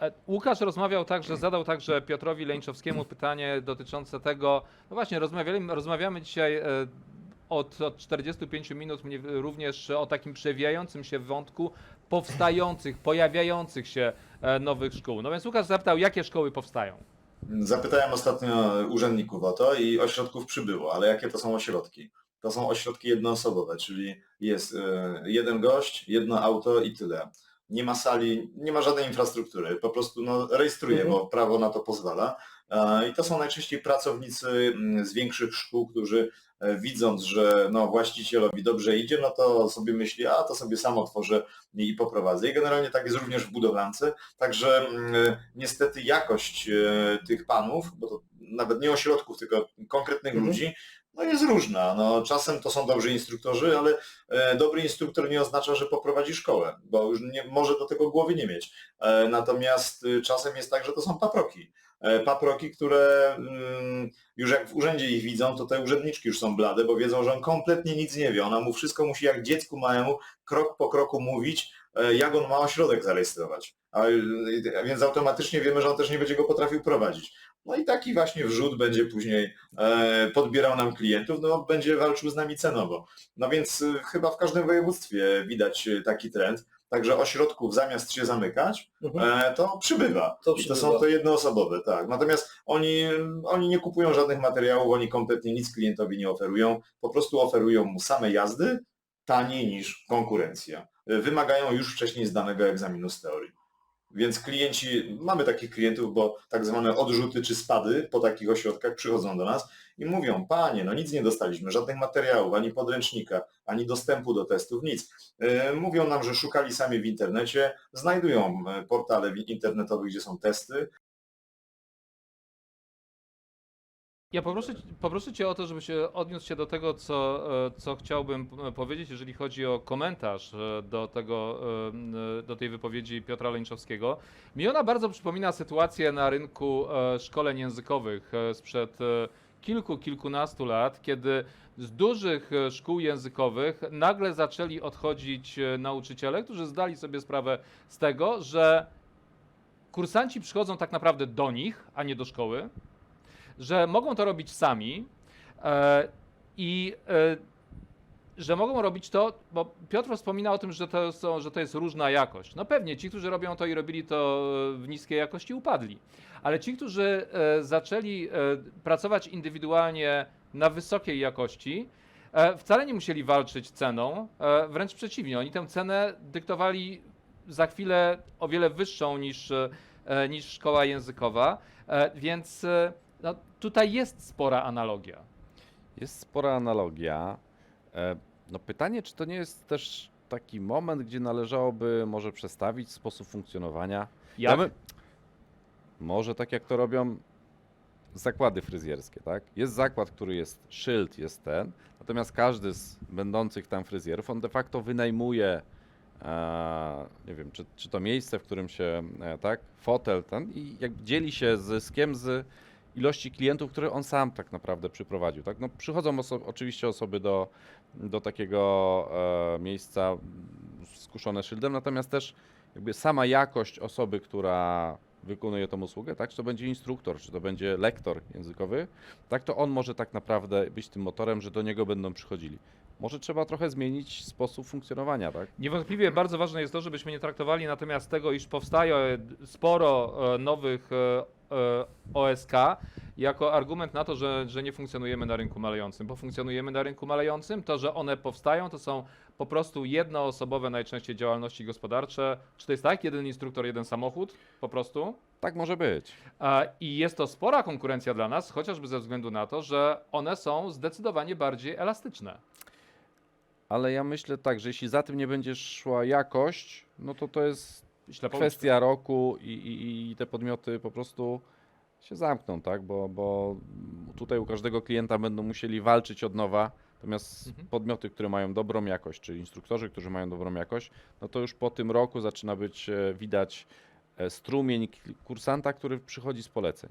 E, Łukasz rozmawiał także, zadał także Piotrowi Leńczowskiemu pytanie dotyczące tego, no właśnie, rozmawiali, rozmawiamy dzisiaj e, od, od 45 minut również o takim przewijającym się wątku powstających, pojawiających się e, nowych szkół. No więc Łukasz zapytał, jakie szkoły powstają? Zapytałem ostatnio urzędników o to i ośrodków przybyło, ale jakie to są ośrodki? To są ośrodki jednoosobowe, czyli jest jeden gość, jedno auto i tyle. Nie ma sali, nie ma żadnej infrastruktury, po prostu no, rejestruje, Mhm. bo prawo na to pozwala. E, I to są najczęściej pracownicy mm, z większych szkół, którzy e, widząc, że no, właścicielowi dobrze idzie, no to sobie myśli, a to sobie sam otworzę i poprowadzę. I generalnie tak jest również w budowlance. Także mm, niestety jakość e, tych panów, bo to nawet nie ośrodków, tylko konkretnych Mhm. ludzi, no jest różna. No, czasem to są dobrzy instruktorzy, ale e, dobry instruktor nie oznacza, że poprowadzi szkołę, bo już nie, może do tego głowy nie mieć. E, natomiast e, czasem jest tak, że to są paproki. E, paproki, które mm, już jak w urzędzie ich widzą, to te urzędniczki już są blade, bo wiedzą, że on kompletnie nic nie wie. Ona mu wszystko musi jak dziecku małemu krok po kroku mówić, jak on ma ośrodek zarejestrować. A, e, więc automatycznie wiemy, że on też nie będzie go potrafił prowadzić. No i taki właśnie wrzut będzie później e, podbierał nam klientów, no będzie walczył z nami cenowo. No więc e, chyba w każdym województwie widać e, taki trend. Także ośrodków zamiast się zamykać, Mhm. to przybywa. To I to są przybywa. to jednoosobowe, tak. Natomiast oni, oni nie kupują żadnych materiałów, oni kompletnie nic klientowi nie oferują, po prostu oferują mu same jazdy taniej niż konkurencja. Wymagają już wcześniej zdanego egzaminu z teorii. Więc klienci, mamy takich klientów, bo tak zwane odrzuty czy spady po takich ośrodkach przychodzą do nas i mówią, panie, no nic nie dostaliśmy, żadnych materiałów, ani podręcznika, ani dostępu do testów, nic. E, Mówią nam, że szukali sami w internecie, znajdują e, portale internetowe, gdzie są testy, Ja poproszę, poproszę Cię o to, żebyś e, odniósł się do tego, co, e, co chciałbym p- powiedzieć, jeżeli chodzi o komentarz e, do, tego, e, e, do tej wypowiedzi Piotra Leńczowskiego. Mi ona bardzo przypomina sytuację na rynku e, szkoleń językowych e, sprzed e, kilku, kilkunastu lat, kiedy z dużych e, szkół językowych nagle zaczęli odchodzić e, nauczyciele, którzy zdali sobie sprawę z tego, że kursanci przychodzą tak naprawdę do nich, a nie do szkoły że mogą to robić sami e, i e, że mogą robić to, bo Piotr wspomina o tym, że to, są, że to jest różna jakość. No pewnie, ci, którzy robią to i robili to w niskiej jakości, upadli. Ale ci, którzy e, zaczęli e, pracować indywidualnie na wysokiej jakości, e, wcale nie musieli walczyć ceną, e, wręcz przeciwnie, oni tę cenę dyktowali za chwilę o wiele wyższą niż, e, niż szkoła językowa, e, więc e, no, tutaj jest spora analogia. Jest spora analogia. E, No pytanie, czy to nie jest też taki moment, gdzie należałoby może przestawić sposób funkcjonowania? Jak? my- Może tak jak to robią zakłady fryzjerskie, tak? Jest zakład, który jest szyld, jest ten, natomiast każdy z będących tam fryzjerów, on de facto wynajmuje e, nie wiem, czy, czy to miejsce, w którym się, e, tak, fotel ten i jak dzieli się zyskiem z ilości klientów, które on sam tak naprawdę przyprowadził, tak? No przychodzą oso- oczywiście osoby do, do takiego e, miejsca skuszone szyldem, natomiast też jakby sama jakość osoby, która wykonuje tą usługę, tak, czy to będzie instruktor, czy to będzie lektor językowy, tak, to on może tak naprawdę być tym motorem, że do niego będą przychodzili. Może trzeba trochę zmienić sposób funkcjonowania, tak? Niewątpliwie bardzo ważne jest to, żebyśmy nie traktowali natomiast tego, iż powstaje sporo e, nowych e, OSK jako argument na to, że, że nie funkcjonujemy na rynku malejącym, bo funkcjonujemy na rynku malejącym, to, że one powstają, to są po prostu jednoosobowe najczęściej działalności gospodarcze. Czy to jest tak? Jeden instruktor, jeden samochód? Po prostu? Tak może być. A, I jest to spora konkurencja dla nas, chociażby ze względu na to, że one są zdecydowanie bardziej elastyczne. Ale ja myślę tak, że jeśli za tym nie będzie szła jakość, no to to jest Kwestia roku i, i, i te podmioty po prostu się zamkną, tak? Bo, bo tutaj u każdego klienta będą musieli walczyć od nowa. Natomiast Mhm. podmioty, które mają dobrą jakość, czyli instruktorzy, którzy mają dobrą jakość, no to już po tym roku zaczyna być e, widać e, strumień kursanta, który przychodzi z poleceń.